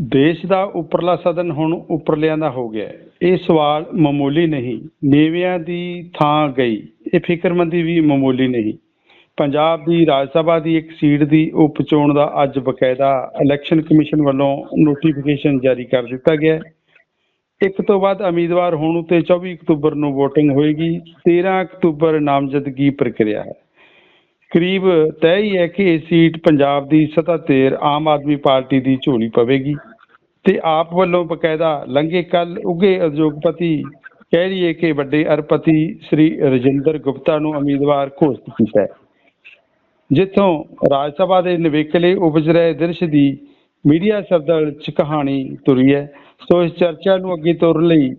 ਦੇਸ਼ ਦਾ ਉੱਪਰਲਾ ਸਦਨ ਹੁਣ ਉੱਪਰਲਿਆਂ ਦਾ ਹੋ ਗਿਆ ਇਹ ਸਵਾਲ ਮਾਮੂਲੀ ਨਹੀਂ, ਨੀਵਿਆਂ ਦੀ ਥਾਂ ਗਈ। ਇਹ ਫਿਕਰਮੰਦੀ ਵੀ ਮਾਮੂਲੀ ਨਹੀਂ। ਪੰਜਾਬ ਦੀ ਰਾਜ ਸਭਾ ਦੀ ਇੱਕ ਸੀਟ ਦੀ ਉਪ ਚੋਣ ਦਾ ਅੱਜ ਬਕਾਇਦਾ ਇਲੈਕਸ਼ਨ ਕਮਿਸ਼ਨ ਵੱਲੋਂ ਨੋਟੀਫਿਕੇਸ਼ਨ ਜਾਰੀ ਕਰ ਦਿੱਤਾ ਗਿਆ ਇੱਕ ਤੋਂ ਬਾਅਦ ਉਮੀਦਵਾਰ ਹੋਣ ਉਤੇ 24 ਅਕਤੂਬਰ ਨੂੰ VOTING ਹੋਏਗੀ। 13 ਅਕਤੂਬਰ ਨਾਮਜ਼ਦਗੀ ਪ੍ਰਕਿਰਿਆ ਹੈ। ਕਰੀਬ ਤੈਅ ਹੀ ਹੈ ਕਿ ਇਹ ਸੀਟ ਪੰਜਾਬ ਦੀ ਸੱਤਾਧਰ ਆਮ ਆਦਮੀ ਪਾਰਟੀ ਦੀ ਝੋਲੀ ਪਵੇਗੀ ਤੇ ਆਪ ਵੱਲੋਂ ਬਕਾਇਦਾ ਲੰਘੇ ਕੱਲ ਉੱਘੇ ਉਦਯੋਗਪਤੀ ਕਹਿ ਰਹੀਏ ਕਿ ਵੱਡੇ ਅਰਪਤੀ ਸ੍ਰੀ ਰਜਿੰਦਰ ਗੁਪਤਾ ਨੂੰ ਉਮੀਦਵਾਰ ਘੋਸ਼ਿਤ ਕੀਤਾ ਹੈ। ਜਿੱਥੋਂ ਰਾਜ ਸਭਾ ਦੇ ਨਿਵੇਕਲੇ ਉਪਜ ਰਹੇ ਦ੍ਰਿਸ਼ ਦੀ ਮੀਡੀਆ ਸਰਦਲ ਚ ਕਹਾਣੀ ਤੁਰੀ ਹੈ। ਸੋ ਇਸ ਚਰਚਾ ਨੂੰ ਅੱਗੇ ਤੋਰਨ ਲਈ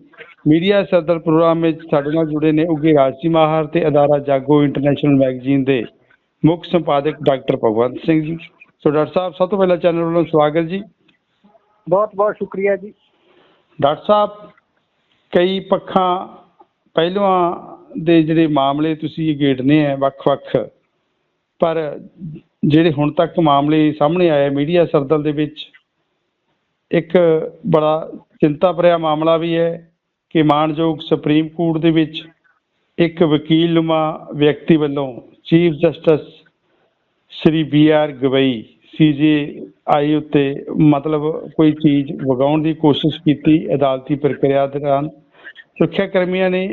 ਮੀਡੀਆ ਸਰਦਲ ਪ੍ਰੋਗਰਾਮ ਵਿੱਚ ਸਾਡੇ ਨਾਲ ਜੁੜੇ ਨੇ ਉੱਘੇ ਰਾਜਸੀ ਮਾਹਰ ਤੇ ਅਦਾਰਾ ਜਾਗੋ ਇੰਟਰਨੈਸ਼ਨਲ ਮੈਗਜ਼ੀਨ ਦੇ ਮੁੱਖ ਸੰਪਾਦਕ doctor Bhagwant Singh ji. So doctor ਸਾਹਿਬ ਸਭ ਤੋਂ ਪਹਿਲਾਂ ਚੈਨਲ ਵੱਲੋਂ ਸਵਾਗਤ ਜੀ। ਬਹੁਤ ਬਹੁਤ ਸ਼ੁਕਰੀਆ ਜੀ। ਡਾਕਟਰ ਸਾਹਿਬ ਕਈ ਪੱਖਾਂ ਪਹਿਲੂਆਂ ਦੇ ਜਿਹੜੇ ਮਾਮਲੇ ਤੁਸੀਂ ਗੇੜਨੇ ਆ ਵੱਖ-ਵੱਖ ਪਰ ਜਿਹੜੇ ਹੁਣ ਤੱਕ ਮਾਮਲੇ ਸਾਹਮਣੇ ਆਏ ਮੀਡੀਆ ਸਰਦਲ ਦੇ ਵਿੱਚ ਇੱਕ ਬੜਾ ਚਿੰਤਾ ਭਰਿਆ ਮਾਮਲਾ ਵੀ ਹੈ ਕਿ ਮਾਣਯੋਗ ਸੁਪਰੀਮ ਕੋਰਟ ਦੇ ਵਿੱਚ ਇੱਕ ਵਕੀਲ ਨੁਮਾ ਵਿਅਕਤੀ ਵੱਲੋਂ chief justice Shri B R Gavai CJ I ਉੱਤੇ ਮਤਲਬ ਕੋਈ ਚੀਜ਼ ਵਗਾਉਣ ਦੀ ਕੋਸ਼ਿਸ਼ ਕੀਤੀ, ਅਦਾਲਤੀ ਪ੍ਰਕਿਰਿਆ ਦੌਰਾਨ ਸੁਰੱਖਿਆ ਕਰਮੀਆਂ ਨੇ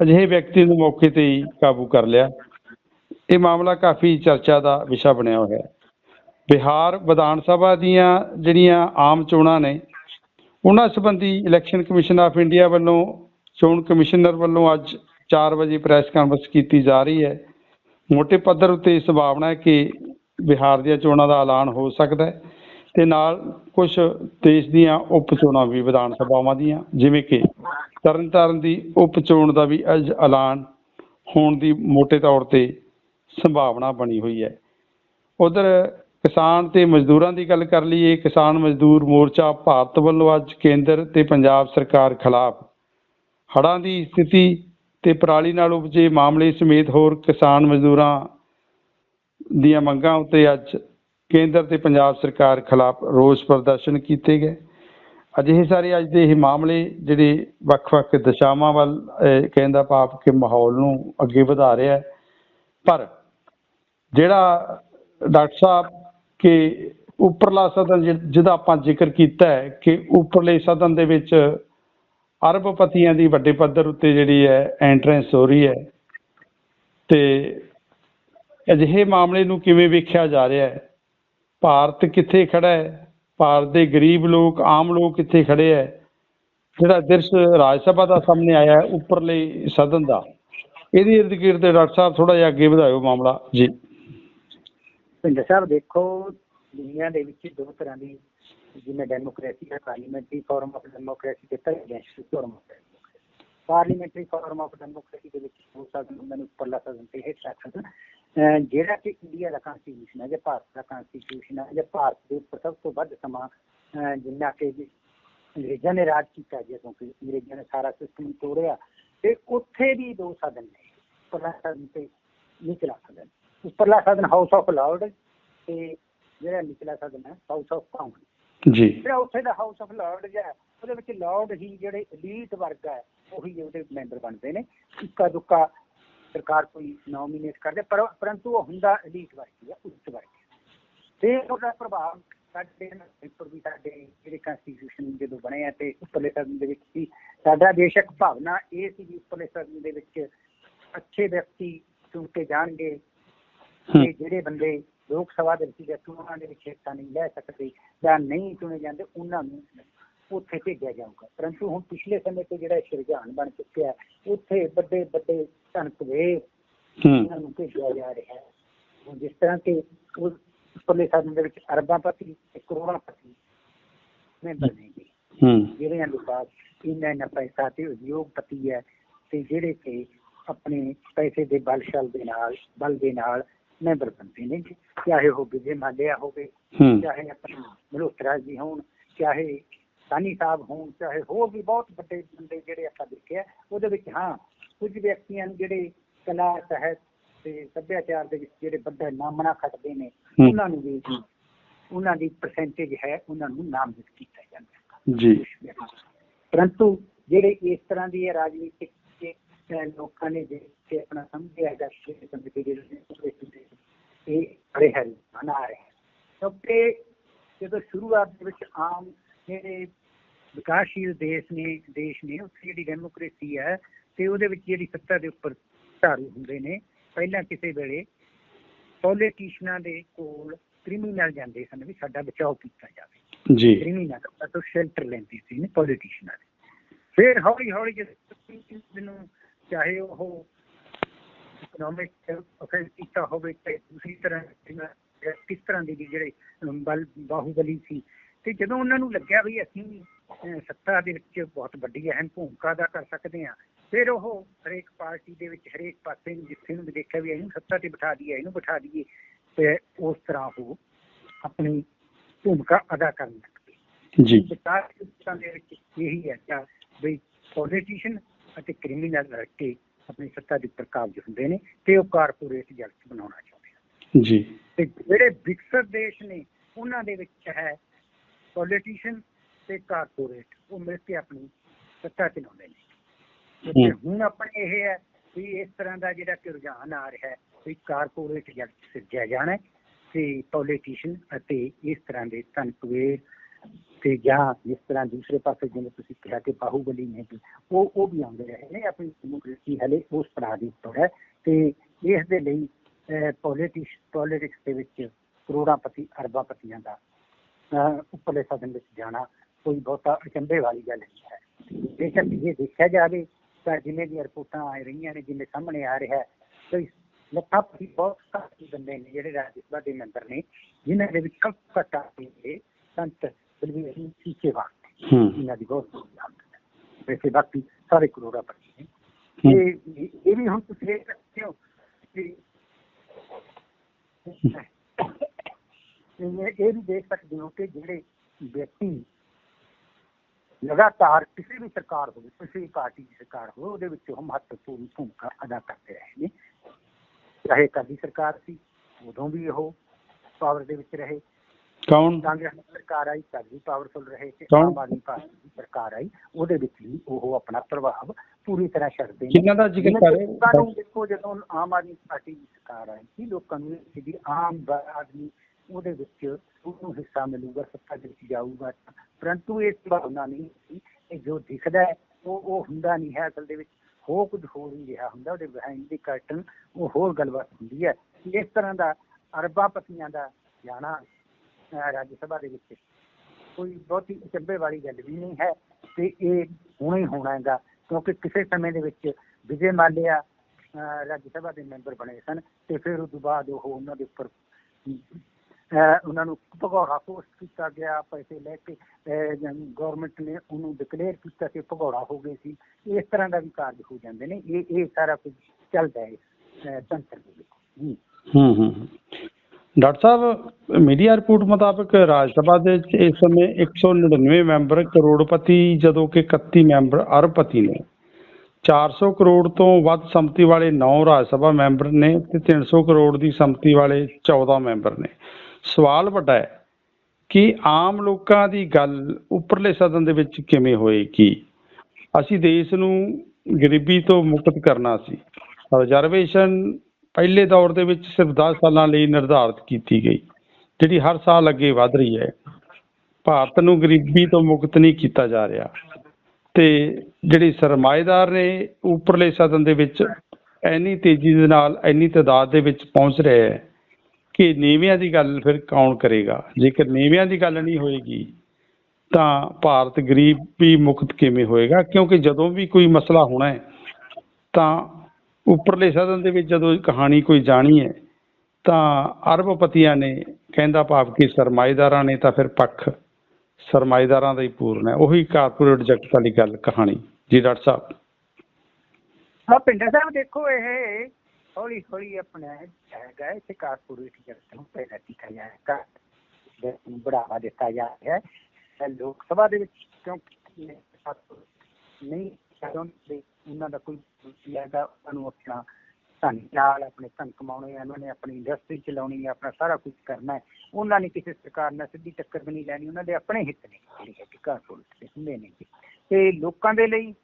ਅਜਿਹੇ ਵਿਅਕਤੀ ਨੂੰ ਮੌਕੇ ਤੇ ਹੀ ਕਾਬੂ ਕਰ ਲਿਆ। ਇਹ ਮਾਮਲਾ ਕਾਫੀ ਚਰਚਾ ਦਾ ਵਿਸ਼ਾ ਬਣਿਆ ਹੋਇਆ ਹੈ। ਬਿਹਾਰ ਵਿਧਾਨ ਸਭਾ ਦੀਆਂ ਜਿਹੜੀਆਂ ਆਮ ਚੋਣਾਂ ਨੇ, ਉਹਨਾਂ ਸੰਬੰਧੀ ਇਲੈਕਸ਼ਨ ਕਮਿਸ਼ਨ ਆਫ ਇੰਡੀਆ ਵੱਲੋਂ ਚੋਣ ਕਮਿਸ਼ਨਰ ਵੱਲੋਂ ਅੱਜ 4 ਵਜੇ ਪ੍ਰੈਸ ਕਾਨਫਰੰਸ ਕੀਤੀ ਜਾ ਰਹੀ ਹੈ। ਮੋਟੇ ਪੱਧਰ ਉੱਤੇ ਇਹ ਸੰਭਾਵਨਾ ਹੈ ਕਿ ਬਿਹਾਰ ਦੀਆਂ ਚੋਣਾਂ ਦਾ ਐਲਾਨ ਹੋ ਸਕਦਾ ਹੈ ਤੇ ਨਾਲ ਕੁਝ ਦੇਸ਼ ਦੀਆਂ ਉਪ ਚੋਣਾਂ ਵੀ ਵਿਧਾਨ ਸਭਾਵਾਂ ਦੀਆਂ, ਜਿਵੇਂ ਕਿ ਤਰਨਤਾਰਨ ਦੀ ਉਪ ਚੋਣ ਦਾ ਵੀ ਅੱਜ ਐਲਾਨ ਹੋਣ ਦੀ ਮੋਟੇ ਤੌਰ ਤੇ ਸੰਭਾਵਨਾ ਬਣੀ ਹੋਈ ਹੈ। ਉਧਰ ਕਿਸਾਨ ਤੇ ਮਜ਼ਦੂਰਾਂ ਦੀ ਗੱਲ ਕਰ ਲਈਏ, ਕਿਸਾਨ ਮਜ਼ਦੂਰ ਮੋਰਚਾ ਭਾਰਤ ਵੱਲੋਂ ਅੱਜ ਕੇਂਦਰ ਤੇ ਪੰਜਾਬ ਸਰਕਾਰ ਖਿਲਾਫ ਹੜ੍ਹਾਂ ਦੀ ਸਥਿਤੀ ਤੇ ਪਰਾਲੀ ਨਾਲ ਉਪਜੇ ਮਾਮਲੇ ਸਮੇਤ ਹੋਰ ਕਿਸਾਨ ਮਜ਼ਦੂਰਾਂ ਦੀਆਂ ਮੰਗਾਂ ਉੱਤੇ ਅੱਜ ਕੇਂਦਰ ਤੇ ਪੰਜਾਬ ਸਰਕਾਰ ਖਿਲਾਫ ਰੋਸ ਪ੍ਰਦਰਸ਼ਨ ਕੀਤੇ ਗਏ। ਅਜਿਹੇ ਸਾਰੇ ਅੱਜ ਦੇ ਇਹ ਮਾਮਲੇ ਜਿਹੜੇ ਵੱਖ-ਵੱਖ ਦਿਸ਼ਾਵਾਂ ਵੱਲ ਕਹਿੰਦਾ ਪਾਪ ਦਾ ਕਿ ਮਾਹੌਲ ਨੂੰ ਅੱਗੇ ਵਧਾ ਰਿਹਾ ਹੈ। ਪਰ ਜਿਹੜਾ ਡਾਕਟਰ ਸਾਹਿਬ ਕਿ ਉੱਪਰਲਾ ਸਦਨ ਜਿਹਦਾ ਆਪਾਂ ਜ਼ਿਕਰ ਕੀਤਾ ਹੈ ਕਿ ਉੱਪਰਲੇ ਸਦਨ ਦੇ ਵਿੱਚ ਅਰਬਪਤੀਆਂ ਦੀ ਵੱਡੇ ਪੱਧਰ ਉੱਤੇ ਜਿਹੜੀ ਹੈ ਐਂਟਰੈਂਸ ਹੋ ਰਹੀ ਹੈ ਤੇ ਅਜਿਹੇ ਮਾਮਲੇ ਨੂੰ ਕਿਵੇਂ ਵੇਖਿਆ ਜਾ ਰਿਹਾ ਹੈ? ਭਾਰਤ ਕਿੱਥੇ ਖੜਾ ਹੈ? ਭਾਰਤ ਦੇ ਗਰੀਬ ਲੋਕ, ਆਮ ਲੋਕ ਕਿੱਥੇ ਖੜੇ ਹੈ? ਜਿਹੜਾ ਦ੍ਰਿਸ਼ ਰਾਜ ਸਭਾ ਦਾ ਸਾਹਮਣੇ ਆਇਆ ਹੈ, ਉੱਪਰਲੇ ਸਦਨ ਦਾ। ਇਹਦੇ ਇਰਦ ਗਿਰਦ ਡਾਕਟਰ ਸਾਹਿਬ ਥੋੜਾ ਜਿਹਾ ਅੱਗੇ ਵਧਾਇਓ ਮਾਮਲਾ। ਜੀ। ਭਿੰਦਰ ਸਾਹਿਬ ਦੇਖੋ, ਦੁਨੀਆ ਦੇ ਵਿੱਚ ਦੋ ਤਰ੍ਹਾਂ ਦੀ ਜਿਵੇਂ ਡੈਮੋਕ੍ਰੇਸੀ ਹੈ ਪਾਰਲੀਮੈਂਟਰੀ ਫਾਰਮ ਆਫ ਡੈਮੋਕ੍ਰੇਸੀ ਤੇ presidential form of parliamentary form of democracy ਦੇ ਵਿੱਚ ਹੋ ਸਕਦਾ ਹੁੰਦਾ ਨੂੰ ਉੱਪਰਲਾ ਸਦਨ ਤੇ ਹੇਠ ਸਦਨ ਜਿਹੜਾ ਕਿ ਇੰਡੀਆ ਦਾ ਕਨਸਟੀਟਿਊਸ਼ਨ ਹੈ ਜਾਂ ਭਾਰਤ ਦਾ ਕਨਸਟੀਟਿਊਸ਼ਨ ਹੈ ਜਾਂ ਭਾਰਤ ਦੇ ਉੱਪਰ ਸਭ ਤੋਂ ਵੱਧ ਸਮਾਂ ਜਿੰਨਾ ਕਿ ਅੰਗਰੇਜ਼ਾਂ ਨੇ ਰਾਜ ਕੀਤਾ ਜਦੋਂ ਕਿ ਅੰਗਰੇਜ਼ਾਂ ਨੇ ਸਾਰਾ ਸਿਸਟਮ ਤੋੜਿਆ ਤੇ ਉੱਥੇ ਵੀ ਦੋ ਸਦਨ ਨੇ ਉੱਪਰਲਾ ਸਦਨ ਤੇ ਨਿਚਲਾ ਸਦਨ। ਉੱਪਰਲਾ ਸਦਨ ਹਾਊਸ ਆਫ ਲਾਰਡ ਤੇ ਜਿਹੜਾ ਨਿਚਲਾ ਸਦਨ ਹੈ ਹਾਊਸ ਆਫ ਕਾਮਨ ਜੀ। ਜਿਹੜਾ ਉੱਥੇ ਦਾ ਹਾਊਸ ਆਫ ਲਾਰਡ ਹੈ ਉਹਦੇ ਵਿੱਚ ਲਾਰਡ ਹੀ ਜਿਹੜੇ ਐਲੀਟ ਵਰਗ ਹੈ ਉਹੀ ਉਹਦੇ ਮੈਂਬਰ ਬਣਦੇ ਨੇ। ਇੱਕਾ ਦੁੱਕਾ ਸਰਕਾਰ ਕੋਈ ਨੋਮੀਨੇਟ ਕਰਦੇ ਪਰ ਪਰੰਤੂ ਉਹ ਹੁੰਦਾ ਐਲੀਟ ਵਰਗ ਹੀ ਹੈ ਉੱਚ ਵਰਗ ਤੇ ਉਹਦਾ ਪ੍ਰਭਾਵ ਸਾਡੇ ਉੱਪਰ ਵੀ ਸਾਡੇ ਜਿਹੜੇ ਕਨਸਟੀਟਿਊਸ਼ਨ ਜਦੋਂ ਬਣੇ ਆ ਤੇ ਉੱਪਰਲੇ ਸਦਨ ਦੇ ਵਿੱਚ ਵੀ ਸਾਡਾ ਬੇਸ਼ੱਕ ਭਾਵਨਾ ਇਹ ਸੀ ਵੀ ਉੱਪਰਲੇ ਸਦਨ ਦੇ ਵਿੱਚ ਅੱਛੇ ਵਿਅਕਤੀ ਚੁਣ ਕੇ ਜਾਣਗੇ ਤੇ ਜਿਹੜੇ ਬੰਦੇ ਲੋਕ ਸਭਾ ਦੇ ਵਿੱਚ ਜਾਂ ਚੋਣਾਂ ਦੇ ਵਿੱਚ ਹਿੱਸਾ ਨਹੀਂ ਲੈ ਸਕਦੇ ਜਾਂ ਨਹੀਂ ਚੁਣੇ ਜਾਂਦੇ ਉਹਨਾਂ ਨੂੰ ਉੱਥੇ ਭੇਜਿਆ ਜਾਊਗਾ। ਪਰੰਤੂ ਹੁਣ ਪਿਛਲੇ ਸਮੇਂ ਤੋਂ ਜਿਹੜਾ ਰੁਝਾਨ ਬਣ ਚੁੱਕਿਆ ਹੈ, ਉੱਥੇ ਵੱਡੇ ਵੱਡੇ ਧਨਕਵੇ ਹੂੰ। ਇਹਨਾਂ ਨੂੰ ਭੇਜਿਆ ਜਾ ਰਿਹਾ ਹੈ। ਜਿਸ ਤਰ੍ਹਾਂ ਕਿ ਉੱਪਰਲੇ ਸਦਨ ਦੇ ਵਿੱਚ ਅਰਬਾਂਪਤੀ ਤੇ ਕਰੋੜਾਂਪਤੀ ਮੈਂਬਰ ਨੇ ਜੀ ਦੇ ਪਾਸ ਇੰਨਾ ਇੰਨਾ ਪੈਸਾ ਤੇ ਉਦਯੋਗਪਤੀ ਹੈ ਤੇ ਜਿਹੜੇ ਕਿ ਆਪਣੇ ਪੈਸੇ ਦੇ ਬਲਸ਼ਲ ਦੇ ਨਾਲ ਬਲ ਦੇ ਨਾਲ ਮੈਂਬਰ ਬਣਦੇ ਨੇ ਜੀ। ਚਾਹੇ ਉਹ ਵਿਜੇ ਮਾਲਿਆ ਹੋਵੇ ਚਾਹੇ ਆਪਣੇ ਮਲਹੋਤਰਾ ਜੀ ਹੋਣ ਚਾਹੇ ਸਾਨੀ ਸਾਹਿਬ ਹੋਣ ਚਾਹੇ ਹੋਰ ਵੀ ਬਹੁਤ ਵੱਡੇ ਬੰਦੇ ਜਿਹੜੇ ਆਪਾਂ ਦੇਖਿਆ ਉਹਦੇ ਵਿੱਚ ਹਾਂ ਕੁਝ ਵਿਅਕਤੀਆਂ ਨੂੰ ਜਿਹੜੇ ਕਲਾ ਸਾਹਿਤ ਤੇ ਸੱਭਿਆਚਾਰ ਦੇ ਵਿੱਚ ਜਿਹੜੇ ਵੱਡੇ ਨਾਮਣਾ ਖੱਟਦੇ ਨੇ। ਉਹਨਾਂ ਨੂੰ ਵੀ ਉਹਨਾਂ ਦੀ ਪਰਸੈਂਟੇਜ ਹੈ ਉਹਨਾਂ ਨੂੰ ਨਾਮਜ਼ਦ ਕੀਤਾ ਜਾਂਦਾ ਜੀ ਪਰੰਤੂ ਜਿਹੜੇ ਇਸ ਤਰ੍ਹਾਂ ਦੀ ਇਹ ਰਾਜਨੀਤਿਕ ਲੋਕਾਂ ਨੇ ਦੇਖ ਕੇ ਆਪਣਾ ਸਮਝਿਆ ਹੈਗਾ ਕਿ ਸੰਗਠਨ ਦੇ ਇਹ ਬੜੇ ਹਰੀ ਬਣਾ ਰਹੇ। ਕਿਉਂਕਿ ਜਦੋਂ ਸ਼ੁਰੂਆਤ ਦੇ ਵਿੱਚ ਆਮ ਜਿਹੜੇ ਵਿਕਾਸਸ਼ੀਲ ਦੇਸ਼ ਨੇ ਦੇਸ਼ ਨੇ ਉੱਥੇ ਜਿਹੜੀ ਡੈਮੋਕ੍ਰੇਸੀ ਹੈ ਤੇ ਉਹਦੇ ਵਿੱਚ ਜਿਹੜੀ ਸੱਤਾ ਦੇ ਉੱਪਰ ਝਾੜੂ ਹੁੰਦੇ ਨੇ ਪਹਿਲਾਂ ਕਿਸੇ ਵੇਲੇ ਪੋਲੀਟੀਸ਼ੀਅਨਾਂ ਦੇ ਕੋਲ ਕ੍ਰਿਮੀਨਲ ਜਾਂਦੇ ਸਨ ਵੀ ਸਾਡਾ ਬਚਾਓ ਕੀਤਾ ਜਾਵੇ। ਜੀ। ਕ੍ਰਿਮੀਨਲ ਤੋਂ ਸ਼ੈਲਟਰ ਲੈਂਦੇ ਸੀ ਨੇ ਪੋਲੀਟੀਸ਼ੀਅਨਾਂ ਦੇ। ਫਿਰ ਹੌਲੀ ਹੌਲੀ ਜਦੋਂ ਨੂੰ ਚਾਹੇ ਉਹ ਇਕਨੋਮਿਕ ਅਫੈਂਸ ਕੀਤਾ ਹੋਵੇ ਤੇ ਦੂਸਰੀ ਤਰ੍ਹਾਂ ਕਿਸ ਤਰ੍ਹਾਂ ਦੀ ਵੀ ਜਿਹੜੇ ਬਲ ਬਾਹੂਬਲੀ ਸੀ। ਤੇ ਜਦੋਂ ਉਹਨਾਂ ਨੂੰ ਲੱਗਿਆ ਵੀ ਅਸੀਂ ਸੱਤਾ ਦੇ ਵਿੱਚ ਬਹੁਤ ਵੱਡੀ ਅਹਿਮ ਭੂਮਿਕਾ ਅਦਾ ਕਰ ਸਕਦੇ ਹਾਂ ਫਿਰ ਉਹ ਹਰੇਕ ਪਾਰਟੀ ਦੇ ਵਿੱਚ ਹਰੇਕ ਪਾਸੇ ਨੂੰ ਜਿੱਥੇ ਨੂੰ ਦੇਖਿਆ ਵੀ ਇਹਨੂੰ ਸੱਤਾ ਤੇ ਬਿਠਾ ਦਈਏ ਇਹਨੂੰ ਬਿਠਾ ਦਈਏ ਤੇ ਉਸ ਤਰ੍ਹਾਂ ਉਹ ਆਪਣੀ ਭੂਮਿਕਾ ਅਦਾ ਕਰਨ ਲੱਗ ਪਏ। ਜੀ। ਸਿਸਟਮ ਦੇ ਵਿੱਚ ਇਹੀ ਹੈ ਕਿ ਵੀ ਪੋਲੀਟੀਸ਼ੀਅਨ ਅਤੇ ਕ੍ਰਿਮੀਨਲ ਕੇ ਆਪਣੀ ਸੱਤਾ ਦੇ ਉੱਪਰ ਕਾਬਜ ਹੁੰਦੇ ਨੇ ਤੇ ਉਹ ਕਾਰਪੋਰੇਟ ਜਗਤ ਬਣਾਉਣਾ ਚਾਹੁੰਦੇ ਹਨ ਜੀ। ਤੇ ਜਿਹੜੇ ਵਿਕਸਤ ਦੇਸ਼ ਨੇ ਉਹਨਾਂ ਦੇ ਵਿੱਚ ਹੈ ਪੋਲੀਟੀਸ਼ੀਅਨ ਤੇ ਕਾਰਪੋਰੇਟ। ਉਹ ਮਿਲ ਕੇ ਆਪਣੀ ਸੱਤਾ ਚਲਾਉਂਦੇ ਨੇ। ਤੇ। ਹੁਣ ਆਪਣੇ ਇਹ ਹੈ ਵੀ ਇਸ ਤਰ੍ਹਾਂ ਦਾ ਜਿਹੜਾ ਕਿ ਰੁਝਾਨ ਆ ਰਿਹਾ ਹੈ ਵੀ ਕਾਰਪੋਰੇਟ ਜਗਤ ਸਿਰਜਿਆ ਜਾਣਾ ਤੇ ਪੋਲੀਟੀਸ਼ੀਅਨ ਅਤੇ ਇਸ ਤਰ੍ਹਾਂ ਦੇ ਧਨਕਵੇਰ ਤੇ ਜਾਂ, ਜਿਸ ਤਰ੍ਹਾਂ ਦੂਸਰੇ ਪਾਸੇ ਜਿਵੇਂ ਤੁਸੀਂ ਕਿਹਾ ਕਿ ਬਾਹੂਬਲੀ ਨੇ ਵੀ, ਉਹ ਉਹ ਵੀ ਆਉਂਦੇ ਰਹੇ ਨੇ ਆਪਣੀ ਡੈਮੋਕ੍ਰੇਸੀ ਹਲੇ ਉਸ ਪੜਾਅ ਦੇ ਉੱਪਰ ਹੈ ਤੇ ਇਸ ਦੇ ਲਈ ਪੋਲੀਟਿਕਸ ਪੋਲਿਟਿਕਸ ਦੇ ਵਿੱਚ ਕਰੋੜਾਂਪਤੀ, ਅਰਬਾਂਪਤੀਆਂ ਦਾ ਉੱਪਰਲੇ ਸਦਨ ਵਿੱਚ ਜਾਣਾ ਕੋਈ ਬਹੁਤਾ ਅਚੰਭੇ ਵਾਲੀ ਗੱਲ ਨਹੀਂ ਹੈ। ਬੇਸ਼ੱਕ ਜੇ ਦੇਖਿਆ ਜਾਵੇ ਤਾਂ ਜਿਵੇਂ ਦੀਆਂ ਰਿਪੋਰਟਾਂ ਆ ਰਹੀਆਂ ਨੇ, ਜਿਵੇਂ ਸਾਹਮਣੇ ਆ ਰਿਹਾ ਹੈ ਕਿ ਲੱਖਾਂ ਪਤੀ ਬਹੁਤ ਘੱਟ ਬੰਦੇ ਨੇ ਜਿਹੜੇ ਰਾਜ ਸਭਾ ਦੇ ਮੈਂਬਰ ਨੇ, ਜਿਨ੍ਹਾਂ ਦੇ ਵਿੱਚ ਸਭ ਤੋਂ ਘੱਟ ਸੰਤ ਆਮਦਨ ਹੈ ਵੈਸੇ ਬਾਕੀ ਸਾਰੇ ਕਰੋੜਾ ਪਤੀ ਨੇ ਹੂੰ। ਤੇ ਇਹ ਵੀ ਦੇਖ ਸਕਦੇ ਹੋ ਕਿ ਇਹ ਇਹ ਵੀ ਦੇਖ ਸਕਦੇ ਹੋ ਕਿ ਜਿਹੜੇ ਵਿਅਕਤੀ ਲਗਾਤਾਰ ਕਿਸੇ ਵੀ ਸਰਕਾਰ ਹੋਵੇ ਕਿਸੇ ਵੀ ਪਾਰਟੀ ਦੀ ਸਰਕਾਰ ਹੋਵੇ ਉਹਦੇ ਵਿੱਚ ਉਹ ਮਹੱਤਵਪੂਰਨ ਭੂਮਿਕਾ ਅਦਾ ਕਰਦੇ ਰਹੇ ਨੇ ਚਾਹੇ ਅਕਾਲੀ ਸਰਕਾਰ ਸੀ ਉਦੋਂ ਵੀ ਉਹ ਪਾਵਰ ਦੇ ਵਿੱਚ ਰਹੇ ਕੌਣ? ਕਾਂਗਰਸ ਦੀ ਸਰਕਾਰ ਆਈ ਵੀ ਪਾਵਰਫੁਲ ਰਹੇ ਤੇ ਕੌਣ? ਆਮ ਆਦਮੀ ਪਾਰਟੀ ਦੀ ਸਰਕਾਰ ਆਈ ਉਹਦੇ ਵਿੱਚ ਵੀ ਉਹ ਆਪਣਾ ਪ੍ਰਭਾਵ ਪੂਰੀ ਤਰ੍ਹਾਂ ਛੱਡਦੇ ਨੇ। ਕਿੰਨਾ ਦਾ ਜ਼ਿਕਰ ਕਰ ਰਹੇ ਲੋਕਾਂ ਹੋ? ਨੂੰ ਦੇਖੋ ਜਦੋਂ ਆਮ ਆਦਮੀ ਪਾਰਟੀ ਦੀ ਸਰਕਾਰ ਆਈ ਸੀ ਲੋਕਾਂ ਨੂੰ ਇਹ ਸੀ ਵੀ ਆਮ ਬ- ਆਦਮੀ ਉਹਦੇ ਵਿੱਚ ਉਹਨੂੰ ਹਿੱਸਾ ਮਿਲੂਗਾ ਸੱਤਾ ਦੇ ਵਿੱਚ ਜਾਊਗਾ। ਪਰੰਤੂ ਇਹ ਭਾਵਨਾ ਨਹੀਂ ਸੀ ਕਿ ਜੋ ਦਿਖਦਾ ਹੈ ਉਹ ਉਹ ਹੁੰਦਾ ਨਹੀਂ ਹੈ। ਅਸਲ ਦੇ ਵਿੱਚ ਹੋ ਕੁਝ ਹੋਰ ਹੀ ਰਿਹਾ ਹੁੰਦਾ ਉਹਦੇ ਬਿਹਾਈਂਡ ਦੀ ਕਰਟਨ ਉਹ ਹੋਰ ਗੱਲਬਾਤ ਹੁੰਦੀ ਹੈ। ਇਸ ਤਰ੍ਹਾਂ ਦਾ ਅਰਬਾਂ ਪਤੀਆਂ ਦਾ ਜਾਣਾ ਰਾਜ ਸਭਾ ਦੇ ਵਿੱਚ ਕੋਈ ਬਹੁਤੀ ਅਚੰਭੇ ਵਾਲੀ ਗੱਲ ਵੀ ਨਹੀਂ ਹੈ ਤੇ ਇਹ ਹੋਣਾ ਹੋਣਾ ਹੈਗਾ, ਕਿਉਂਕਿ ਕਿਸੇ ਸਮੇਂ ਦੇ ਵਿੱਚ ਵਿਜੇ ਮਾਲਿਆ ਰਾਜ ਸਭਾ ਦੇ ਮੈਂਬਰ ਬਣੇ ਸਨ ਤੇ ਫਿਰ ਉਸ ਤੋਂ ਬਾਅਦ ਉਹ ਉਹਨਾਂ ਦੇ ਉੱਪਰ ਉਹਨਾਂ ਨੂੰ ਭਗੌੜਾ ਪੋਸਟ ਕੀਤਾ ਗਿਆ, ਪੈਸੇ ਲੈ ਕੇ ਗਵਰਨਮੈਂਟ ਨੇ ਉਹਨੂੰ ਡਿਕਲੇਅਰ ਕੀਤਾ ਕਿ ਭਗੌੜਾ ਹੋ ਗਏ ਸੀ। ਇਸ ਤਰ੍ਹਾਂ ਦਾ ਵੀ ਕਾਰਜ ਹੋ ਜਾਂਦੇ ਨੇ। ਇਹ ਇਹ ਸਾਰਾ ਕੁਝ ਚੱਲਦਾ ਹੈ, ਅਹ ਤੰਤਰ ਦੇ ਵਿੱਚ। ਹੂੰ ਹੂੰ। ਡਾਕਟਰ ਸਾਹਿਬ, ਮੀਡੀਆ ਰਿਪੋਰਟ ਮੁਤਾਬਕ ਰਾਜ ਸਭਾ ਦੇ ਵਿੱਚ ਇਸ ਸਮੇਂ 199 ਮੈਂਬਰ, ਕਰੋੜਪਤੀ ਜਦੋਂ ਕਿ 31 ਮੈਂਬਰ ਅਰਬਪਤੀ ਨੇ। 400 ਕਰੋੜ ਤੋਂ ਵੱਧ ਸੰਮਤੀ ਵਾਲੇ 9 ਰਾਜ ਸਭਾ ਮੈਂਬਰ ਨੇ ਤੇ 300 ਕਰੋੜ ਦੀ ਸੰਮਤੀ ਵਾਲੇ 14 ਮੈਂਬਰ ਨੇ। ਸਵਾਲ ਵੱਡਾ ਹੈ ਕਿ ਆਮ ਲੋਕਾਂ ਦੀ ਗੱਲ ਉੱਪਰਲੇ ਸਦਨ ਦੇ ਵਿੱਚ ਕਿਵੇਂ ਹੋਏਗੀ? ਅਸੀਂ ਦੇਸ਼ ਨੂੰ ਗਰੀਬੀ ਤੋਂ ਮੁਕਤ ਕਰਨਾ ਸੀ। ਰਿਜ਼ਰਵੇਸ਼ਨ ਪਹਿਲੇ ਦੌਰ ਦੇ ਵਿੱਚ ਸਿਰਫ 10 ਸਾਲਾਂ ਲਈ ਨਿਰਧਾਰਤ ਕੀਤੀ ਗਈ, ਜਿਹੜੀ ਹਰ ਸਾਲ ਅੱਗੇ ਵਧ ਰਹੀ ਹੈ। ਭਾਰਤ ਨੂੰ ਗਰੀਬੀ ਤੋਂ ਮੁਕਤ ਨਹੀਂ ਕੀਤਾ ਜਾ ਰਿਹਾ ਤੇ ਜਿਹੜੇ ਸਰਮਾਏਦਾਰ ਨੇ ਉੱਪਰਲੇ ਸਦਨ ਦੇ ਵਿੱਚ ਇੰਨੀ ਤੇਜ਼ੀ ਦੇ ਨਾਲ ਐਨੀ ਤਾਦਾਦ ਦੇ ਵਿੱਚ ਪਹੁੰਚ ਰਿਹਾ ਹੈ ਕਿ ਨੀਵਿਆਂ ਦੀ ਗੱਲ ਫਿਰ ਕੌਣ ਕਰੇਗਾ? ਜੇਕਰ ਨੀਵਿਆਂ ਦੀ ਗੱਲ ਨਹੀਂ ਹੋਏਗੀ, ਤਾਂ ਭਾਰਤ ਗਰੀਬੀ ਮੁਕਤ ਕਿਵੇਂ ਹੋਏਗਾ? ਕਿਉਂਕਿ ਜਦੋਂ ਵੀ ਕੋਈ ਮਸਲਾ ਹੋਣਾ ਹੈ, ਤਾਂ ਉੱਪਰਲੇ ਸਦਨ ਦੇ ਵਿੱਚ ਜਦੋਂ ਕਹਾਣੀ ਕੋਈ ਜਾਣੀ ਹੈ, ਤਾਂ ਅਰਬਪਤੀਆਂ ਨੇ ਕਹਿੰਦਾ ਭਾਵ ਕਿ ਸਰਮਾਏਦਾਰਾਂ ਨੇ ਤਾਂ ਫਿਰ ਪੱਖ ਸਰਮਾਏਦਾਰਾਂ ਦਾ ਹੀ ਪੂਰਨ ਹੈ। ਉਹੀ ਕਾਰਪੋਰੇਟ ਜਗਤ ਵਾਲੀ ਗੱਲ ਕਹਾਣੀ। ਜੀ ਡਾਕਟਰ ਸਾਹਿਬ। ਹਾਂ ਪਿੰਡਾ ਸਾਹਿਬ ਦੇਖੋ ਇਹ ਹੌਲੀ ਹੌਲੀ ਆਪਣਾ ਹੈਗਾ ਹੈ ਕਾਰਪੋਰੇਟ ਜਗਤ ਨੂੰ ਪੈਦਾ ਕੀਤਾ ਜਾਏਗਾ ਦੇਸ਼ ਬੜਾਵਾ ਦਿੱਤਾ ਜਾ ਰਿਹਾ ਹੈ। ਲੋਕ ਸਭਾ ਦੇ ਵਿੱਚ ਕਿਉਂਕਿ ਨਹੀਂ ਚਾਹੁੰਦੇ ਉਹਨਾਂ ਦਾ ਕੋਈ ਹੈਗਾ ਉਹਨਾਂ ਨੂੰ ਆਪਣਾ ਧਨ ਨਾਲ ਆਪਣੇ ਧਨ ਕਮਾਉਣੇ ਆ ਉਹਨਾਂ ਨੇ ਆਪਣੀ ਇੰਡਸਟਰੀ ਚਲਾਉਣੀ ਹੈ ਆਪਣਾ ਸਾਰਾ ਕੁਝ ਕਰਨਾ ਹੈ। ਉਹਨਾਂ ਨੇ ਕਿਸੇ ਸਰਕਾਰ ਨਾਲ ਸਿੱਧੀ ਟੱਕਰ ਵੀ ਨਹੀਂ ਲੈਣੀ ਉਹਨਾਂ ਦੇ ਆਪਣੇ ਹਿੱਤ ਨੇ ਜਿਹੜੇ ਹੈ ਕਾਰਪੋਰੇਟ ਦੇ ਹੁੰਦੇ ਨੇ ਤੇ ਲੋਕਾਂ ਦੇ ਲਈ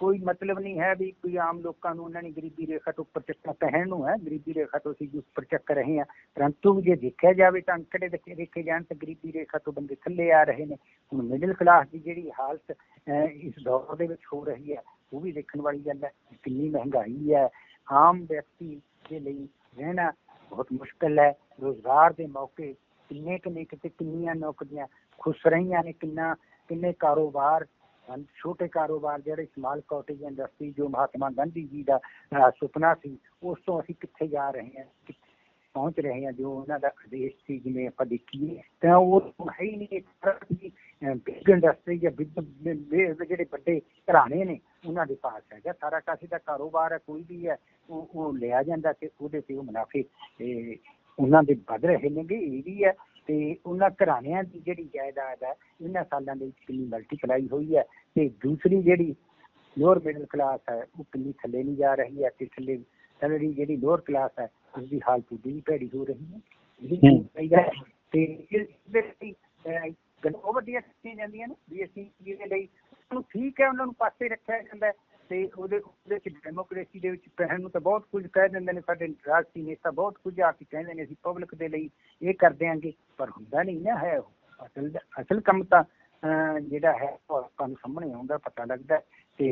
ਕੋਈ ਮਤਲਬ ਨਹੀਂ ਹੈ ਵੀ ਕੋਈ ਆਮ ਲੋਕਾਂ ਨੂੰ ਉਹਨਾਂ ਨੇ ਗਰੀਬੀ ਰੇਖਾ ਤੋਂ ਉੱਪਰ ਚੱਕਣਾ ਕਹਿਣ ਨੂੰ ਹੈ ਗਰੀਬੀ ਰੇਖਾ ਤੋਂ ਅਸੀਂ ਉੱਪਰ ਚੱਕ ਰਹੇ ਹਾਂ। ਪਰੰਤੂ ਜੇ ਦੇਖਿਆ ਜਾਵੇ ਤਾਂ ਅੰਕੜੇ ਦੇਖੇ ਦੇਖੇ ਜਾਣ ਤਾਂ ਗਰੀਬੀ ਰੇਖਾ ਤੋਂ ਬੰਦੇ ਥੱਲੇ ਆ ਰਹੇ ਨੇ। ਹੁਣ ਮਿਡਲ ਕਲਾਸ ਦੀ ਜਿਹੜੀ ਹਾਲਤ ਅਹ, ਇਸ ਦੌਰ ਦੇ ਵਿੱਚ ਹੋ ਰਹੀ ਹੈ ਉਹ ਵੀ ਦੇਖਣ ਵਾਲੀ ਗੱਲ ਹੈ ਕਿੰਨੀ ਮਹਿੰਗਾਈ ਹੈ। ਆਮ ਵਿਅਕਤੀ ਦੇ ਲਈ ਰਹਿਣਾ ਬਹੁਤ ਮੁਸ਼ਕਲ ਹੈ। ਰੋਜ਼ਗਾਰ ਦੇ ਮੌਕੇ ਕਿੰਨੇ ਕਿੰਨੇ ਕਿਤੇ ਕਿੰਨੀਆਂ ਨੌਕਰੀਆਂ, ਖੁਸ਼ ਰਹੀਆਂ ਨੇ ਕਿੰਨਾ, ਕਿੰਨੇ ਕਾਰੋਬਾਰ ਹਨ? ਛੋਟੇ ਕਾਰੋਬਾਰ ਜਿਹੜੇ ਸਮਾਲ ਕਾਟੇਜ ਇੰਡਸਟਰੀ ਜੋ ਮਹਾਤਮਾ ਗਾਂਧੀ ਜੀ ਦਾ ਸੁਪਨਾ ਸੀ, ਉਸ ਤੋਂ ਅਸੀਂ ਕਿੱਥੇ ਜਾ ਰਹੇ ਹਾਂ? ਕਿੱਥੇ ਪਹੁੰਚ ਰਹੇ ਹਾਂ ਜੋ ਉਹਨਾਂ ਦਾ ਆਦੇਸ਼ ਸੀ, ਜਿਵੇਂ ਆਪਾਂ ਦੇਖੀਏ। ਤਾਂ ਉਹ ਹੈ ਹੀ ਨਹੀਂ ਇੱਕ ਬਿਗ ਇੰਡਸਟਰੀ ਜਾਂ big- ਜਿਹੜੇ ਵੱਡੇ ਘਰਾਣੇ ਨੇ ਉਹਨਾਂ ਦੇ ਪਾਸ ਹੈਗਾ ਸਾਰਾ ਕਾਸੇ ਦਾ ਕਾਰੋਬਾਰ ਹੈ ਕੋਈ ਵੀ ਹੈ ਉਹ ਉਹ ਲਿਆ ਜਾਂਦਾ ਤੇ ਉਹਦੇ ਤੇ ਉਹ ਮੁਨਾਫੇ ਤੇ ਉਹਨਾਂ ਦੇ ਵੱਧ ਰਹੇ ਨੇਗੇ ਇਹ ਵੀ ਹੈ ਤੇ ਉਹਨਾਂ ਘਰਾਣਿਆਂ ਦੀ ਜਿਹੜੀ ਜਾਇਦਾਦ ਹੈ ਇਹਨਾਂ ਸਾਲਾਂ ਦੇ ਵਿੱਚ ਕਿੰਨੀ ਮਲਟੀਪਲਾਈ ਹੋਈ ਹੈ ਤੇ ਦੂਸਰੀ ਜਿਹੜੀ ਲੋਅਰ ਮਿਡਲ ਕਲਾਸ ਹੈ ਉਹ ਕਿੰਨੀ ਥੱਲੇ ਨਹੀਂ ਜਾ ਰਹੀ ਹੈ ਤੇ ਥੱਲੇ ਥੱਲੜੀ ਜਿਹੜੀ ਲੋਅਰ ਕਲਾਸ ਹੈ ਉਸ ਦੀ ਹਾਲਤ ਵੀ ਭੈੜੀ ਹੋ ਰਹੀ ਹੈ ਇਹ। ਚਾਹੀਦਾ ਤੇ ਇਸ ਦੇ ਲਈ ਗੱਲਾਂ ਉਹ ਵਧੀਆ ਕੀਤੀਆਂ ਜਾਂਦੀਆਂ ਨੇ ਵੀ ਅਸੀਂ ਜਿਹਦੇ ਲਈ ਉਹਨੂੰ ਠੀਕ ਹੈ, ਉਹਨਾਂ ਨੂੰ ਪਾਸੇ ਰੱਖਿਆ ਜਾਂਦਾ ਤੇ ਉਹਦੇ ਉਹਦੇ ਚ ਡੈਮੋਕ੍ਰੇਸੀ ਦੇ ਵਿੱਚ ਪਹਿਣ ਨੂੰ ਤਾਂ ਬਹੁਤ ਕੁਝ ਕਹਿ ਦਿੰਦੇ ਨੇ, ਸਾਡੇ ਰਾਜਸੀ ਨੇਤਾ ਬਹੁਤ ਕੁਝ ਆ ਕੇ ਕਹਿੰਦੇ ਨੇ, ਅਸੀਂ ਪਬਲਿਕ ਦੇ ਲਈ ਇਹ ਕਰ ਦਿਆਂਗੇ ਪਰ ਹੁੰਦਾ ਨਹੀਂ ਨਾ ਹੈ ਅਸਲ ਅਸਲ ਕੰਮ ਤਾਂ ਜਿਹੜਾ ਹੈ ਉਹ ਆਪਾਂ ਨੂੰ ਸਾਹਮਣੇ ਆਉਂਦਾ, ਪਤਾ ਲੱਗਦਾ ਤੇ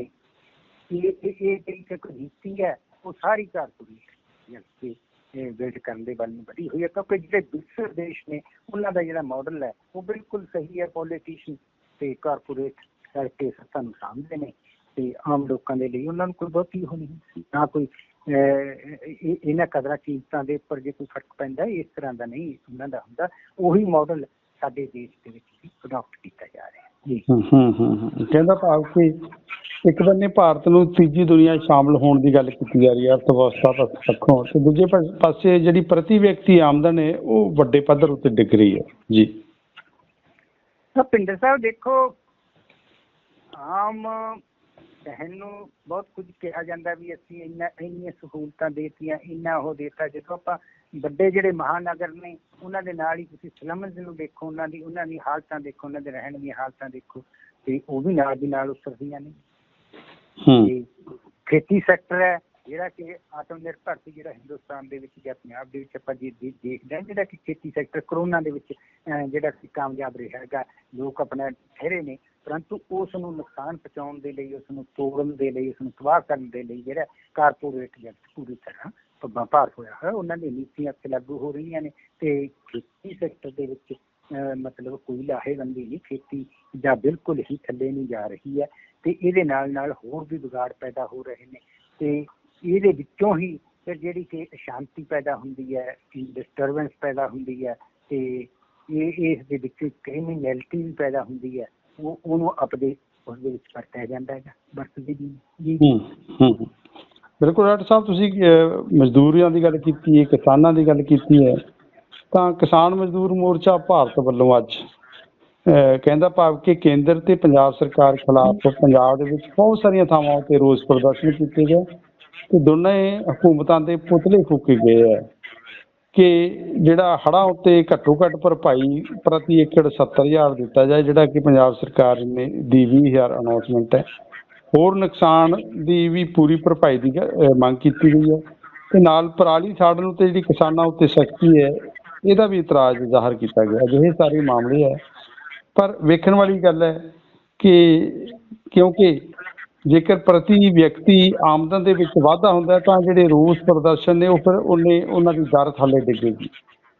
ਇਹ ਇਹ ਜਿਹੜੀ ਇੱਕ ਨੀਤੀ ਹੈ, ਉਹ ਸਾਰੀ ਕਾਰਪੋਰੇਟ ਜਿਹੜੀ ਇਹ ਬਿਲਡ ਕਰਨ ਦੇ ਵੱਲ ਨੂੰ ਵਧੀ ਹੋਈ ਹੈ, ਕਿਉਂਕਿ ਜਿਹੜੇ ਦੂਸਰੇ ਦੇਸ਼ ਨੇ, ਉਹਨਾਂ ਦਾ ਜਿਹੜਾ ਮਾਡਲ ਹੈ, ਉਹ ਬਿਲਕੁਲ ਸਹੀ ਹੈ ਪੋਲੀਟੀਸ਼ੀਅਨ ਤੇ ਕਾਰਪੋਰੇਟ ਕਰਕੇ ਸੱਤਾ ਨੂੰ ਸਾਂਭਦੇ ਨੇ ਤੇ ਆਮ ਲੋਕਾਂ ਦੇ ਲਈ ਉਹਨਾਂ ਨੂੰ ਕੋਈ ਬਹੁਤੀ ਉਹ ਨਹੀਂ ਨਾ ਕੋਈ ਇਹਨਾਂ ਕਦਰਾਂ ਕੀਮਤਾਂ ਦੇ ਉੱਪਰ ਜੇ ਕੋਈ ਫ਼ਰਕ ਪੈਂਦਾ ਇਸ ਤਰ੍ਹਾਂ ਦਾ ਨਹੀਂ ਉਹਨਾਂ ਦਾ ਹੁੰਦਾ ਉਹੀ ਮਾਡਲ ਸਾਡੇ ਦੇਸ਼ ਦੇ ਵਿੱਚ ਅਡਾਪਟ ਕੀਤਾ ਜਾ ਰਿਹਾ ਹੈ। ਜੀ। ਹੂੰ ਹੂੰ। ਕਹਿੰਦਾ ਭਾਵ ਕਿ ਇੱਕ ਬੰਨੇ ਭਾਰਤ ਨੂੰ ਤੀਜੀ ਦੁਨੀਆ ਸ਼ਾਮਲ ਹੋਣ ਦੀ ਗੱਲ ਕੀਤੀ ਜਾ ਰਹੀ ਹੈ ਅਰਥ ਵਿਵਸਥਾ ਪੱਖ- ਤੇ ਦੂਜੇ ਪਾਸੇ ਜਿਹੜੀ ਪ੍ਰਤੀ ਵਿਅਕਤੀ ਆਮਦਨ ਹੈ ਉਹ ਵੱਡੇ ਪੱਧਰ ਉੱਤੇ ਡਿੱਗ ਰਹੀ ਹੈ। ਜੀ। ਤਾਂ ਪਿੰਡਰ ਸਾਹਿਬ ਦੇਖੋ ਆਮ ਕਹਿਣ ਨੂੰ ਬਹੁਤ ਕੁਝ ਕਿਹਾ ਜਾਂਦਾ ਵੀ ਅਸੀਂ ਇੰਨਾ ਇੰਨੀਆਂ ਸਹੂਲਤਾਂ ਦੇਤੀਆਂ ਇੰਨਾ ਉਹ ਦੇਤਾ। ਜਦੋਂ ਆਪਾਂ ਵੱਡੇ ਜਿਹੜੇ ਮਹਾਨਗਰ ਨੇ ਉਹਨਾਂ ਦੇ ਨਾਲ ਹੀ ਤੁਸੀਂ ਸਲਮਜ਼ ਨੂੰ ਦੇਖੋ ਉਹਨਾਂ ਦੀ ਉਹਨਾਂ ਦੀ ਹਾਲਤਾਂ ਦੇਖੋ ਉਹਨਾਂ ਦੇ ਰਹਿਣ ਦੀਆਂ ਹਾਲਤਾਂ ਦੇਖੋ ਤੇ ਉਹ ਵੀ ਨਾਲ ਦੀ ਨਾਲ ਉਸਰਦੀਆਂ ਨੇ। ਹੂੰ। ਖੇਤੀ ਸੈਕਟਰ ਹੈ ਜਿਹੜਾ ਕਿ ਆਤਮ ਨਿਰਭਰ ਜਿਹੜਾ ਹਿੰਦੁਸਤਾਨ ਦੇ ਵਿੱਚ ਜਾਂ ਪੰਜਾਬ ਦੇ ਵਿੱਚ ਆਪਾਂ ਜੇ ਦੇਖਦੇ ਹਾਂ ਜਿਹੜਾ ਕਿ ਖੇਤੀ ਸੈਕਟਰ ਕਰੋਨਾ ਦੇ ਵਿੱਚ ਜਿਹੜਾ ਕਿ ਕਾਮਯਾਬ ਰਿਹਾ ਹੈਗਾ ਲੋਕ ਆਪਣਾ ਠਹਿਰੇ ਨੇ। ਪਰੰਤੂ ਉਸ ਨੂੰ ਨੁਕਸਾਨ ਪਹੁੰਚਾਉਣ ਦੇ ਲਈ ਉਸ ਨੂੰ ਤੋੜਨ ਦੇ ਲਈ ਉਸ ਨੂੰ ਤਬਾਹ ਕਰਨ ਦੇ ਲਈ ਜਿਹੜਾ ਕਾਰਪੋਰੇਟ ਜਗਤ ਪੂਰੀ ਤਰ੍ਹਾਂ ਪੱਬਾਂ ਭਾਰ ਹੋਇਆ ਹੈ ਉਹਨਾਂ ਦੀਆਂ ਨੀਤੀਆਂ ਇੱਥੇ ਲਾਗੂ ਹੋ ਰਹੀਆਂ ਨੇ ਤੇ ਖੇਤੀ ਸੈਕਟਰ ਦੇ ਵਿੱਚ ਮਤਲਬ ਕੋਈ ਲਾਹੇਵੰਦੀ ਨਹੀਂ, ਖੇਤੀ ਜਾਂ ਬਿਲਕੁਲ ਹੀ ਥੱਲੇ ਨਹੀਂ ਜਾ ਰਹੀ ਹੈ ਤੇ ਇਹਦੇ ਨਾਲ ਨਾਲ ਹੋਰ ਵੀ ਵਿਗਾੜ ਪੈਦਾ ਹੋ ਰਹੇ ਨੇ ਤੇ ਇਹਦੇ ਵਿੱਚੋਂ ਹੀ ਫਿਰ ਜਿਹੜੀ ਕਿ ਅਸ਼ਾਂਤੀ ਪੈਦਾ ਹੁੰਦੀ ਹੈ ਡਿਸਟਰਬੈਂਸ ਪੈਦਾ ਹੁੰਦੀ ਹੈ ਤੇ ਇਹ, ਇਸ ਦੇ ਵਿੱਚ ਕ੍ਰਿਮੀਨੈਲਿਟੀ ਵੀ ਪੈਦਾ ਹੁੰਦੀ ਹੈ। ਉਹ ਉਹਨੂੰ ਆਪਦੇ ਉਸ ਦੇ ਵਿੱਚ ਵਰਤਿਆ ਜਾਂਦਾ ਹੈਗਾ ਵਰਤਦੇ ਜੀ ਜੀ। ਹੂੰ ਬਿਲਕੁਲ ਡਾਕਟਰ ਸਾਹਿਬ ਤੁਸੀਂ ਅਹ, ਦੀ ਗੱਲ ਕੀਤੀ ਹੈ ਕਿਸਾਨਾਂ ਦੀ ਗੱਲ ਕੀਤੀ ਹੈ ਤਾਂ ਕਿਸਾਨ ਮਜ਼ਦੂਰ ਮੋਰਚਾ ਭਾਰਤ ਵੱਲੋਂ ਅੱਜ ਕਹਿੰਦਾ ਭਾਵ ਕਿ ਕੇਂਦਰ ਤੇ ਪੰਜਾਬ ਸਰਕਾਰ ਖਿਲਾਫ ਪੰਜਾਬ ਦੇ ਵਿੱਚ ਬਹੁਤ ਸਾਰੀਆਂ ਥਾਵਾਂ ਉੱਤੇ ਰੋਸ ਪ੍ਰਦਰਸ਼ਨ ਕੀਤੇ ਗਏ ਤੇ ਦੋਨੇ ਹਕੂਮਤਾਂ ਦੇ ਪੁਤਲੇ ਫੂਕੇ ਗਏ ਹੈ। ਕਿ ਜਿਹੜਾ ਹੜ੍ਹਾਂ ਉੱਤੇ ਘੱਟੋ ਘੱਟ ਭਰਪਾਈ ਪ੍ਰਤੀ ਏਕੜ 70000 ਦਿੱਤਾ ਜਾਏ, ਜਿਹੜਾ ਕਿ ਪੰਜਾਬ ਸਰਕਾਰ ਨੇ ਦੀ 20000 ਅਨਾਉਂਸਮੈਂਟ ਹੈ। ਹੋਰ ਨੁਕਸਾਨ ਦੀ ਵੀ ਪੂਰੀ ਭਰਪਾਈ ਦੀ ਮੰਗ ਕੀਤੀ ਗਈ ਹੈ ਤੇ ਨਾਲ ਪਰਾਲੀ ਸਾੜਨ ਉੱਤੇ ਜਿਹੜੀ ਕਿਸਾਨਾਂ ਉੱਤੇ ਸਖਤੀ ਹੈ, ਇਹਦਾ ਵੀ ਇਤਰਾਜ਼ ਜ਼ਾਹਰ ਕੀਤਾ ਗਿਆ। ਅਜਿਹੇ ਸਾਰੇ ਮਾਮਲੇ ਹੈ। ਪਰ ਵੇਖਣ ਵਾਲੀ ਗੱਲ ਹੈ ਕਿ ਕਿਉਂਕਿ ਜੇਕਰ ਪ੍ਰਤੀ ਵਿਅਕਤੀ ਆਮਦਨ ਦੇ ਵਿੱਚ ਵਾਧਾ ਹੁੰਦਾ ਤਾਂ ਜਿਹੜੇ ਰੋਸ ਪ੍ਰਦਰਸ਼ਨ ਨੇ, ਉਹ ਫਿਰ ਉਹਨੇ ਉਹਨਾਂ ਦੀ ਦਰ ਥੱਲੇ ਡਿੱਗੇਗੀ।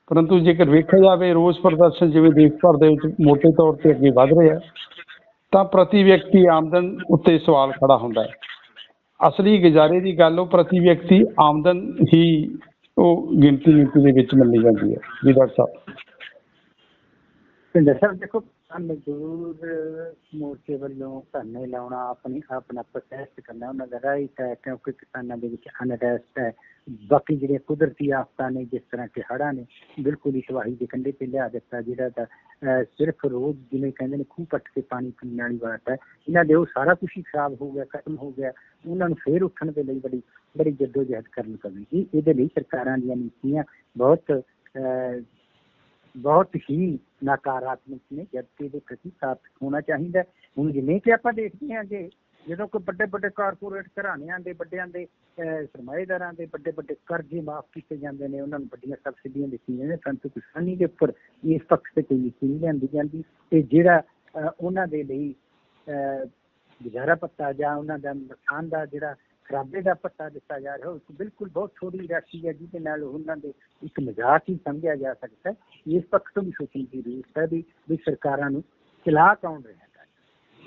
ਪਰੰਤੂ ਜੇਕਰ ਵੇਖਿਆ ਜਾਵੇ, ਰੋਸ ਪ੍ਰਦਰਸ਼ਨ ਜਿਵੇਂ ਦੇਸ਼ ਭਰ ਦੇ ਵਿੱਚ ਮੋਟੇ ਤੌਰ ਤੇ ਅੱਗੇ ਵਧ ਰਿਹਾ ਤਾਂ ਪ੍ਰਤੀ ਵਿਅਕਤੀ ਆਮਦਨ ਉੱਤੇ ਸਵਾਲ ਖੜਾ ਹੁੰਦਾ ਹੈ। ਅਸਲੀ ਗੁਜ਼ਾਰੇ ਦੀ ਗੱਲ, ਉਹ ਪ੍ਰਤੀ ਵਿਅਕਤੀ ਆਮਦਨ ਹੀ ਉਹ ਗਿਣਤੀ ਨੀਤੀ ਦੇ ਵਿੱਚ ਮੰਨੀ ਜਾਂਦੀ ਹੈ। ਜੀ ਡਾਕਟਰ ਸਾਹਿਬ। ਪਿੰਦਰ ਦੇਖੋ ਮਜ਼ਦੂਰ ਮੋਰਚੇ ਵੱਲੋਂ ਧਰਨੇ ਲਾਉਣਾ ਆਪਣੀ ਆਪਣਾ ਪ੍ਰੋਟੈਸਟ ਕਰਨਾ ਉਹਨਾਂ ਦਾ ਰਾਈਟ ਹੈ ਕਿਉਂਕਿ ਕਿਸਾਨਾਂ ਦੇ ਵਿੱਚ ਅਨਰੈਸਟ ਹੈ। ਬਾਕੀ ਜਿਹੜੀਆਂ ਕੁਦਰਤੀ ਆਫਤਾਂ ਨੇ ਜਿਸ ਤਰ੍ਹਾਂ ਕਿ ਹੜ੍ਹਾਂ ਨੇ ਬਿਲਕੁਲ ਹੀ ਤਬਾਹੀ ਦੇ ਕੰਢੇ ਤੇ ਲਿਆ ਦਿੱਤਾ ਜਿਹੜਾ ਤਾਂ ਸਿਰਫ ਰੋਜ਼ ਜਿਵੇਂ ਕਹਿੰਦੇ ਨੇ ਖੂਹ ਪੱਟ ਕੇ ਪਾਣੀ ਪੀਣ ਵਾਲੀ ਬਾਤ ਹੈ। ਇਹਨਾਂ ਦੇ ਉਹ ਸਾਰਾ ਕੁਝ ਹੀ ਖਰਾਬ ਹੋ ਗਿਆ ਖਤਮ ਹੋ ਗਿਆ। ਉਹਨਾਂ ਨੂੰ ਫੇਰ ਉੱਠਣ ਦੇ ਲਈ ਬੜੀ ਬੜੀ ਜਦੋਜਹਿਦ ਕਰਨੀ ਪਵੇਗੀ ਇਹਦੇ ਲਈ ਸਰਕਾਰਾਂ ਦੀਆਂ ਨੀਤੀਆਂ ਬਹੁਤ ਅਹ, ਬਹੁਤ ਹੀ ਨਕਾਰਾਤਮਕ ਨੇ ਜਦਕਿ ਇਹਦੇ ਪ੍ਰਤੀ ਸਾਥ ਹੋਣਾ ਚਾਹੀਦਾ ਹੁਣ ਜਿਵੇਂ ਕਿ ਆਪਾਂ ਦੇਖਦੇ ਹਾਂ ਕਿ ਜਦੋਂ ਕੋਈ ਵੱਡੇ ਵੱਡੇ ਕਾਰਪੋਰੇਟ ਘਰਾਣਿਆਂ ਦੇ ਵੱਡਿਆਂ ਦੇ ਸਰਮਾਏਦਾਰਾਂ ਦੇ ਵੱਡੇ ਵੱਡੇ ਕਰਜ਼ੇ ਮਾਫ ਕੀਤੇ ਜਾਂਦੇ ਨੇ ਉਹਨਾਂ ਨੂੰ ਵੱਡੀਆਂ ਸਬਸਿਡੀਆਂ ਦਿੱਤੀਆਂ ਜਾਂਦੀਆਂ ਪਰੰਤੂ ਕਿਸਾਨੀ ਦੇ ਉੱਪਰ ਇਸ ਪੱਖ ਤੇ ਕੋਈ ਨੀਤੀ ਨਹੀਂ ਲਿਆਂਦੀ ਜਾਂਦੀ ਤੇ ਜਿਹੜਾ ਉਹਨਾਂ ਦੇ ਲਈ ਅਹ, ਗੁਜ਼ਾਰਾ ਭੱਤਾ ਜਾਂ ਉਹਨਾਂ ਦਾ ਨੁਕਸਾਨ ਦਾ ਜਿਹੜਾ ਖਰਾਬੇ ਦਾ ਪੱਤਾ ਦਿੱਤਾ ਜਾ ਰਿਹਾ ਉਹ ਬਿਲਕੁਲ ਬਹੁਤ ਥੋੜੀ ਰਾਸ਼ੀ ਹੈ ਜਿਹਦੇ ਨਾਲ ਉਹਨਾਂ ਦੇ ਇੱਕ ਮਜ਼ਾਕ ਹੀ ਸਮਝਿਆ ਜਾ ਸਕਦਾ ਹੈ। ਇਸ ਪੱਖ ਤੋਂ ਵੀ ਸੋਚਣ ਦੀ ਜ਼ਰੂਰਤ ਹੈ ਵੀ ਵੀ ਸਰਕਾਰਾਂ ਨੂੰ ਚਲਾ ਕੌਣ ਰਿਹਾ ਹੈ?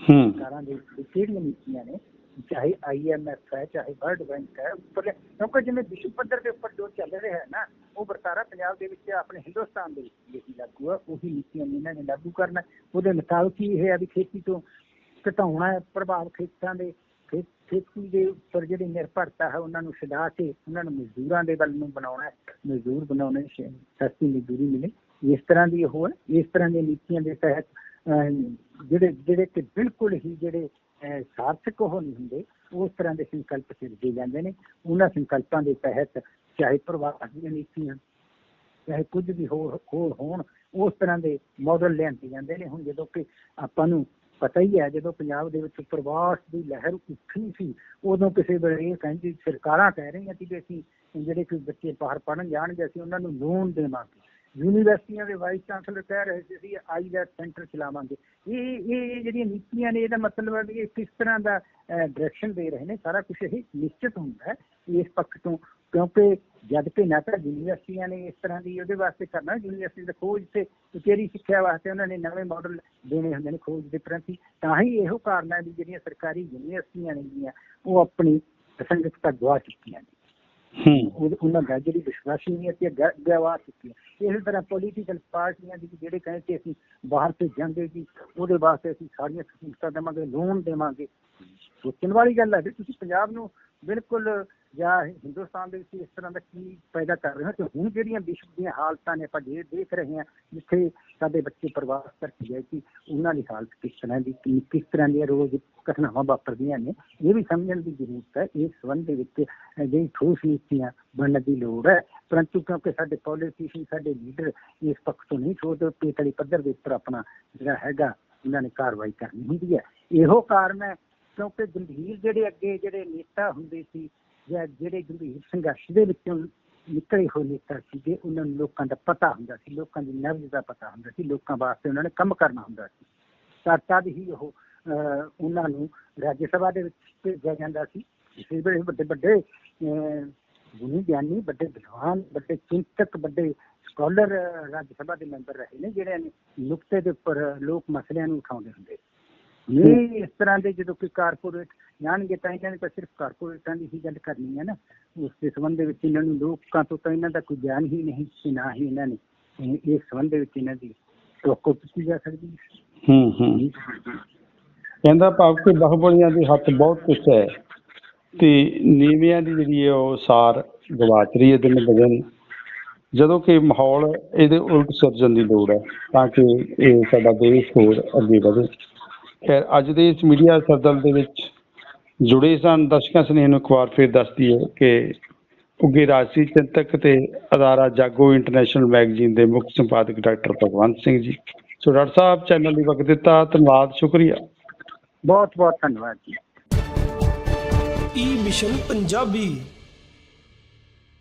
ਹੂੰ। ਸਰਕਾਰਾਂ ਦੇ ਕਿਹੜੀਆਂ ਨੀਤੀਆਂ ਨੇ? ਚਾਹੇ ਆਈਐਮਐਫ ਹੈ ਚਾਹੇ ਵਰਲਡ ਬੈਂਕ ਹੈ ਉੱਪਰ ਕਿਉਂਕਿ ਜਿਵੇਂ ਵਿਸ਼ਵ ਪੱਧਰ ਦੇ ਉੱਪਰ ਜੋ ਚੱਲ ਰਿਹਾ ਹੈ ਨਾ ਉਹ ਵਰਤਾਰਾ ਪੰਜਾਬ ਦੇ ਵਿੱਚ ਆਪਣੇ ਹਿੰਦੁਸਤਾਨ ਦੇ ਵਿੱਚ ਵੀ ਇਹੀ ਲਾਗੂ ਹੈ ਉਹੀ ਨੀਤੀਆਂ ਨੇ ਇਹਨਾਂ ਨੇ ਲਾਗੂ ਕਰਨਾ। ਉਹਦੇ ਮੁਤਾਬਕ ਹੀ ਇਹ ਹੈ ਵੀ ਖੇਤੀ ਤੋਂ ਘਟਾਉਣਾ ਹੈ ਪ੍ਰਭਾਵ ਖੇਤਾਂ ਦੇ ਖੇਤੀ ਦੇ ਉੱਪਰ ਜਿਹੜੀ ਨਿਰਭਰਤਾ ਹੈ, ਉਹਨਾਂ ਨੂੰ ਛਡਾ ਕੇ ਉਹਨਾਂ ਨੂੰ ਮਜ਼ਦੂਰਾਂ ਦੇ ਵੱਲ ਨੂੰ ਬਣਾਉਣਾ ਮਜ਼ਦੂਰ ਬਣਾਉਣੇ ਸਸਤੀ ਮਜ਼ਦੂਰੀ ਮਿਲੇ। ਇਸ ਤਰ੍ਹਾਂ ਦੀ ਉਹ ਇਸ ਤਰ੍ਹਾਂ ਦੀਆਂ ਨੀਤੀਆਂ ਦੇ ਤਹਿਤ ਜਿਹੜੇ ਜਿਹੜੇ ਕਿ ਬਿਲਕੁਲ ਹੀ ਜਿਹੜੇ ਸਾਰਥਕ ਉਹ ਨਹੀਂ ਹੁੰਦੇ, ਉਸ ਤਰ੍ਹਾਂ ਦੇ ਸੰਕਲਪ ਸਿਰਜੇ ਜਾਂਦੇ ਨੇ। ਉਹਨਾਂ ਸੰਕਲਪਾਂ ਦੇ ਤਹਿਤ ਚਾਹੇ ਪ੍ਰਵਾਹ ਦੀਆਂ ਨੀਤੀਆਂ, ਚਾਹੇ ਕੁਝ ਵੀ ਹੋਰ ਹੋਰ ਹੋਣ, ਉਸ ਤਰ੍ਹਾਂ ਦੇ ਮਾਡਲ ਲਿਆਂਦੇ ਜਾਂਦੇ ਨੇ। ਹੁਣ ਜਦੋਂ ਕਿ ਆਪਾਂ ਨੂੰ ਪਤਾ ਹੀ ਹੈ, ਜਦੋਂ ਪੰਜਾਬ ਦੇ ਵਿੱਚ ਪ੍ਰਵਾਸ ਦੀ ਲਹਿਰ ਉੱਠੀ ਸੀ, ਉਦੋਂ ਕਿਸੇ ਵੇਲੇ ਕਹਿੰਦੀ ਸਰਕਾਰਾਂ ਕਹਿ ਰਹੀਆਂ ਸੀ ਕਿ ਅਸੀਂ ਜਿਹੜੇ ਕੋਈ ਬੱਚੇ ਬਾਹਰ ਪੜ੍ਹਨ ਜਾਣਗੇ, ਅਸੀਂ ਉਹਨਾਂ ਨੂੰ ਲੋਨ ਦੇਵਾਂਗੇ। ਯੂਨੀਵਰਸਿਟੀਆਂ ਦੇ ਵਾਈਸ ਚਾਂਸਲਰ ਕਹਿ ਰਹੇ ਸੀ ਅਸੀਂ ਆਈਲੈਟ ਸੈਂਟਰ ਚਲਾਵਾਂਗੇ। ਇਹ ਇਹ ਜਿਹੜੀਆਂ ਨੀਤੀਆਂ ਨੇ, ਇਹਦਾ ਮਤਲਬ ਹੈ ਵੀ ਇਹ ਕਿਸ ਤਰ੍ਹਾਂ ਦਾ ਡਾਇਰੈਕਸ਼ਨ ਦੇ ਰਹੇ ਨੇ, ਸਾਰਾ ਕੁਝ ਇਹ ਨਿਸ਼ਚਿਤ ਹੁੰਦਾ ਹੈ ਇਸ ਪੱਖ ਤੋਂ, ਕਿਉਂਕਿ ਜਦ ਕਿ ਨਾ ਤਾਂ ਯੂਨੀਵਰਸਿਟੀਆਂ ਨੇ ਇਸ ਤਰ੍ਹਾਂ ਦੀ ਉਹਦੇ ਵਾਸਤੇ ਕਰਨਾ ਯੂਨੀਵਰਸਿਟੀ ਦੇ ਖੋਜ ਤੇ ਉਚੇਰੀ ਸਿੱਖਿਆ ਵਾਸਤੇ ਉਹਨਾਂ ਨੇ ਨਵੇਂ ਮਾਡਲ ਦੇਣੇ ਹੁੰਦੇ ਨੇ ਖੋਜ ਦੇ ਪ੍ਰਤੀ ਤਾਂ ਹੀ ਇਹੋ ਕਾਰਨ ਹੈ ਵੀ ਜਿਹੜੀਆਂ ਸਰਕਾਰੀ ਯੂਨੀਵਰਸਿਟੀਆਂ ਨੇਗੀਆਂ ਉਹ ਆਪਣੀ ਅਸੰਗਤਤਾ ਗਵਾ ਚੁੱਕੀਆਂ ਨੇ। ਹੂੰ। ਉਹ- ਉਹਨਾਂ ਦਾ ਜਿਹੜੀ ਵਿਸ਼ਵਾਸੀਅਤ ਹੈ ਗ- ਗਵਾ ਚੁੱਕੀ ਹੈ ਇਸੇ ਤਰ੍ਹਾਂ ਪੋਲੀਟੀਕਲ ਪਾਰਟੀਆਂ ਦੀ ਜਿਹੜੇ ਕਹਿੰਦੇ ਕਿ ਅਸੀਂ ਬਾਹਰ ਭੇਜਾਂਗੇ ਜੀ ਉਹਦੇ ਵਾਸਤੇ ਅਸੀਂ ਸਾਰੀਆਂ ਸਹੂਲਤਾਂ ਦੇਵਾਂਗੇ ਲੋਨ ਦੇਵਾਂਗੇ। ਸੋਚਣ ਵਾਲੀ ਗੱਲ ਹੈ ਤੁਸੀਂ ਪੰਜਾਬ ਨੂੰ ਬਿਲਕੁਲ ਜਾਂ ਹਿੰਦੁਸਤਾਨ ਦੇ ਵਿੱਚ ਇਸ ਤਰ੍ਹਾਂ ਦਾ ਕੀ ਪੈਦਾ ਕਰ ਰਹੇ ਹੋ? ਤੇ ਹੁਣ ਜਿਹੜੀਆਂ ਵਿਸ਼ਵ ਦੀਆਂ ਹਾਲਤਾਂ ਨੇ ਆਪਾਂ ਜੇ ਦੇਖ ਰਹੇ ਹਾਂ ਜਿੱਥੇ ਸਾਡੇ ਬੱਚੇ ਪ੍ਰਵਾਸ ਕਰਕੇ ਗਏ ਸੀ ਉਹਨਾਂ ਦੀ ਹਾਲਤ ਕਿਸ ਤਰ੍ਹਾਂ ਦੀ ਕੀ ਕਿਸ ਤਰ੍ਹਾਂ ਦੀਆਂ ਰੋਜ਼ ਘਟਨਾਵਾਂ ਵਾਪਰਦੀਆਂ ਨੇ ਇਹ ਵੀ ਸਮਝਣ ਦੀ ਜ਼ਰੂਰਤ ਹੈ। ਇਸ ਸੰਬੰਧ ਦੇ ਵਿੱਚ ਅਹ, ਜਿਹੜੀ ਠੋਸ ਨੀਤੀਆਂ ਬਣਨ ਦੀ ਲੋੜ ਹੈ। ਪਰੰਤੂ ਕਿਉਂਕਿ ਸਾਡੇ ਪੋਲੀਟੀਸ਼ੀਅਨ ਸਾਡੇ ਲੀਡਰ ਇਸ ਪੱਖ ਤੋਂ ਨਹੀਂ ਸੋਚਦੇ ਪੇਤਲੀ ਪੱਧਰ ਦੇ ਉੱਪਰ ਆਪਣਾ ਜਿਹੜਾ ਹੈਗਾ ਉਹਨਾਂ ਨੇ ਕਾਰਵਾਈ ਕਰਨੀ ਹੁੰਦੀ ਹੈ। ਇਹੋ ਕਾਰਨ ਹੈ ਕਿਉਂਕਿ ਗੰਭੀਰ ਜਿਹੜੇ ਅੱਗੇ ਜਿਹੜੇ ਨੇਤਾ ਹੁੰਦੇ ਸੀ ਜਾਂ ਜਿਹੜੇ ਗੰਭੀਰ ਸੰਘਰਸ਼ ਦੇ ਵਿੱਚੋਂ ਨਿਕਲੇ ਹੋਏ ਨੇਤਾ ਸੀਗੇ ਉਹਨਾਂ ਨੂੰ ਲੋਕਾਂ ਦਾ ਪਤਾ ਹੁੰਦਾ ਸੀ ਲੋਕਾਂ ਦੀ ਨਬਜ਼ ਦਾ ਪਤਾ ਹੁੰਦਾ ਸੀ ਲੋਕਾਂ ਵਾਸਤੇ ਉਹਨਾਂ ਨੇ ਕੰਮ ਕਰਨਾ ਹੁੰਦਾ ਸੀ। ਤਾਂ ਤਦ ਹੀ ਉਹ ਅਹ, ਉਹਨਾਂ ਨੂੰ ਰਾਜ ਸਭਾ ਦੇ ਵਿੱਚ ਭੇਜਿਆ ਜਾਂਦਾ ਸੀ। ਇਸੇ ਵੇਲੇ ਵੱਡੇ ਵੱਡੇ ਅਹ, ਗੁਣੀ ਗਿਆਨੀ ਵੱਡੇ ਵਿਦਵਾਨ ਵੱਡੇ ਚਿੰਤਕ ਵੱਡੇ ਸਕਾਲਰ ਰਾਜ ਸਭਾ ਦੇ ਮੈਂਬਰ ਰਹੇ ਨੇ ਜਿਹੜੇ ਨੁਕਤੇ ਦੇ ਉੱਪਰ ਲੋਕ ਮਸਲਿਆਂ ਨੂੰ ਉਠਾਉਂਦੇ ਹੁੰਦੇ ਇਹ ਇਸ ਤਰ੍ਹਾਂ ਦੇ ਜਦੋਂ ਕੋਈ ਕਾਰਪੋਰੇਟ ਜਾਣਗੇ ਤਾਂ ਇਹਨਾਂ ਨੇ ਤਾਂ ਸਿਰਫ ਕਾਰਪੋਰੇਟਾਂ ਦੀ ਹੀ ਗੱਲ ਕਰਨੀ ਹੈ ਨਾ। ਉਸ ਦੇ ਸੰਬੰਧ ਦੇ ਵਿੱਚ ਇਹਨਾਂ ਨੂੰ ਲੋਕਾਂ ਤੋਂ ਤਾਂ ਇਹਨਾਂ ਦਾ ਕੋਈ ਗਿਆਨ ਹੀ ਨਹੀਂ ਸੀ ਨਾ ਹੀ ਇਹਨਾਂ ਨੇ। ਇਹ- ਇਸ ਸੰਬੰਧ ਦੇ ਵਿੱਚ ਇਹਨਾਂ ਦੀ ਟੋਕੋ ਕੀਤੀ ਜਾ ਸਕਦੀ ਹੈ। ਹੂੰ ਹੂੰ। ਕਹਿੰਦਾ ਭਾਵ ਕਿ ਬਾਹੁਬਲੀਆਂ ਦੇ ਹੱਥ ਬਹੁਤ ਕੁਛ ਹੈ ਤੇ ਨੀਵਿਆਂ ਦੀ ਜਿਹੜੀ ਹੈ ਉਹ ਸਾਰ ਗਵਾਚ ਰਹੀ ਹੈ ਦਿਨ। ਜਦੋਂ ਕਿ ਮਾਹੌਲ ਇਹਦੇ ਉਲਟ ਸਿਰਜਣ ਦੀ ਲੋੜ ਹੈ ਤਾਂ ਕਿ ਇਹ ਸਾਡਾ ਦੇਸ਼ ਹੋਰ ਅੱਗੇ ਵਧੇ। ਖੈਰ ਅੱਜ ਦੇ ਇਸ ਮੀਡੀਆ ਸਰਦਲ ਦੇ ਵਿੱਚ ਜੁੜੇ ਸਨ ਦਰਸ਼ਕਾਂ ਸਨੇਹ ਨੂੰ ਇੱਕ ਵਾਰ ਫਿਰ ਦੱਸਦੀ ਹੈ ਕਿ ਉੱਗੇ ਰਾਜਸੀ ਚਿੰਤਕ ਤੇ ਅਦਾਰਾ ਜਾਗੋ ਇੰਟਰਨੈਸ਼ਨਲ ਮੈਗਜ਼ੀਨ ਦੇ ਮੁੱਖ ਸੰਪਾਦਕ doctor Bhagwant Singh ji. So doctor ਸਾਹਿਬ ਚੈਨਲ ਲਈ ਵਕਤ ਦਿੱਤਾ ਧੰਨਵਾਦ ਸ਼ੁਕਰੀਆ। ਬਹੁਤ ਬਹੁਤ ਧੰਨਵਾਦ ਜੀ। ਈ ਮਿਸ਼ਨ ਪੰਜਾਬੀ